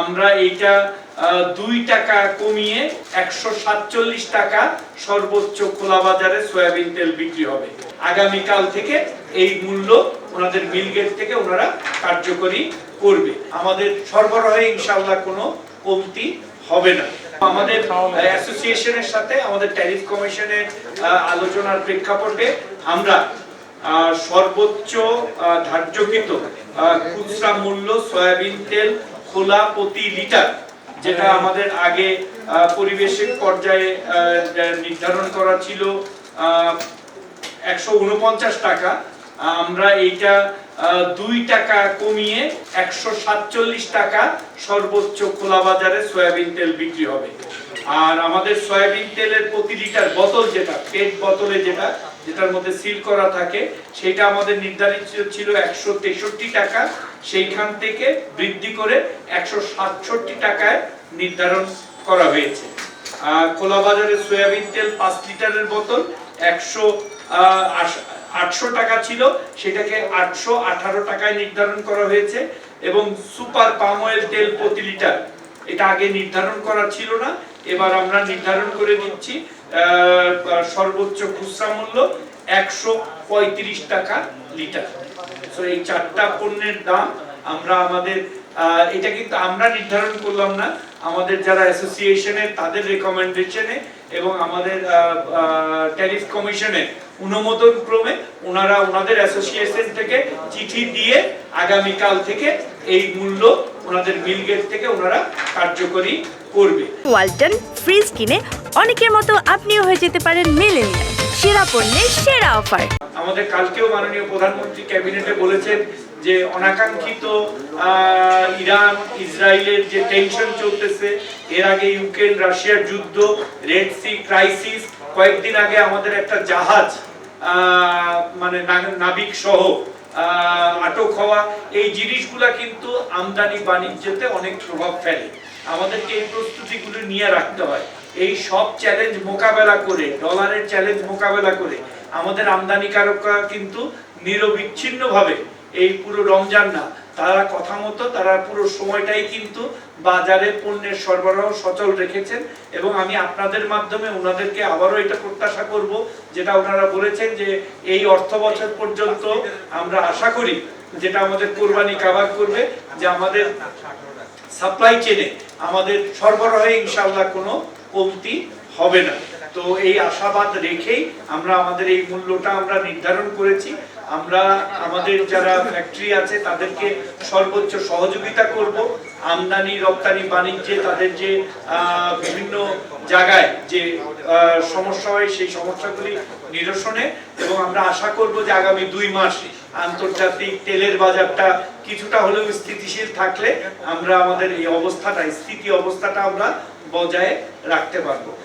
আমরা এইটা দুই টাকা কমিয়ে একশো সাতচল্লিশ টাকা সর্বোচ্চ খোলা বাজারে সয়াবিন তেল বিক্রি হবে। আগামীকাল থেকে এই মূল্য ওনাদের মিলগেট থেকে ওনারা কার্যকরী করবে। আমাদের সরবরাহে ইনশাল্লাহ কোনো কমতি হবে না। আমাদের অ্যাসোসিয়েশনের সাথে আমাদের ট্যারিফ কমিশনের আলোচনার প্রেক্ষাপটে আমরা সর্বোচ্চ ধার্যকৃত খুচরা মূল্য সয়াবিন তেল খোলা প্রতি লিটার যেটা আমাদের আগে আহ, পরিবেশিক পর্যায়ে নির্ধারণ করা ছিল একশো উনপঞ্চাশ টাকা। আমরা এইটা দুই টাকা কমিয়ে একশো সাতচল্লিশ টাকা সর্বোচ্চ খোলা বাজারে সয়াবিন তেল বিক্রি হবে। আর আমাদের সয়াবিন তেলের প্রতি লিটার বোতল যেটা পেট বোতলে যেটা যেটার মধ্যে সিল করা থাকে সেটা আমাদের নির্ধারিত ছিল একশো তেষট্টি টাকা। সেইখান থেকে বৃদ্ধি করে একশো সাতষট্টি টাকায় নির্ধারণ করা হয়েছে। খোলা বাজারে সয়াবিন তেল পাঁচ লিটারের বোতল, একশো আটশো টাকা ছিল। সেটাকে আটশো আঠারো টাকায় নির্ধারণ করা হয়েছে এবং সুপার পাম অয়েল তেল প্রতি লিটার। এটা আগে নির্ধারণ করা ছিল না। এবার আমরা নির্ধারণ করে দিচ্ছি সর্বোচ্চ খুচরা মূল্য একশো পঁয়ত্রিশ টাকা লিটার। তো এই চারটা পণ্যের দাম আমরা আমাদের এটা কিন্তু আমরা নির্ধারণ করলাম না। আমাদের যারা অ্যাসোসিয়েশনে তাদের রেকমেন্ডেশনে এবং আমাদের ট্যারিফ কমিশনে অনুমোদন ক্রমে ওনারা ওনাদের অ্যাসোসিয়েশন থেকে চিঠি দিয়ে আগামীকাল থেকে এই মূল্য ওনাদের মিলগেট থেকে ওনারা কার্যকরী করবে। ওয়ালটন ফ্রিজ কিনে অনেকের মতো আপনিও হয়ে যেতে পারেন মেলেনিয়া সেরা পণ্যের সেরা অফার। আমাদের কালকেও মাননীয় প্রধানমন্ত্রী ক্যাবিনেটে বলেছেন যে অনাকাঙ্ক্ষিত ইরান, ইসরায়েলের যে টেনশন চলতেছে, এর আগে ইউক্রেন, রাশিয়ার যুদ্ধ রেড সি ক্রাইসিস কয়েকদিন আগে আমাদের একটা জাহাজ মানে নাবিক সহ আটক হওয়া, এই জিনিসগুলা কিন্তু আমদানি বাণিজ্যতে অনেক প্রভাব ফেলে। আমাদেরকে এই প্রস্তুতিগুলো নিয়ে রাখতে হয়। এই সব চ্যালেঞ্জ মোকাবেলা করে ডলারের চ্যালেঞ্জ মোকাবেলা করে, আমাদের আমদানিকারকরা কিন্তু নিরবিচ্ছিন্নভাবে এই পুরো রমজান না, তারা কথা মতো, তারা পুরো সময়টাই কিন্তু বাজারে পণ্যের সরবরাহ সচল রেখেছেন এবং আমি আপনাদের মাধ্যমে ওনাদেরকে আবারও এটা প্রত্যাশা করব, যেটা ওনারা বলেছেন যে এই অর্থ বছর পর্যন্ত আমরা আশা করি যেটা আমাদের কোরবানি কাভার করবে, যে আমাদের সাপ্লাই চেনে আমাদের সরবরাহে ইনশাআল্লাহ কোনো কমতি হবে না। তো এই আশাবাদ রেখেই আমরা আমাদের এই মূল্যটা আমরা নির্ধারণ করেছি। আমরা আমাদের যারা ফ্যাক্টরি আছে, তাদেরকে সর্বোচ্চ সহযোগিতা করব। আমদানি, রপ্তানি, বাণিজ্যে তাদের যে বিভিন্ন জায়গায় যে সমস্যা হয়, সেই সমস্যাগুলি নিরসনে এবং আমরা আশা করব যে আগামী দুই মাস আন্তর্জাতিক তেলের বাজারটা কিছুটা হলেও স্থিতিশীল থাকলে আমরা আমাদের এই অবস্থাটা স্থিতি অবস্থাটা আমরা বজায় রাখতে পারব।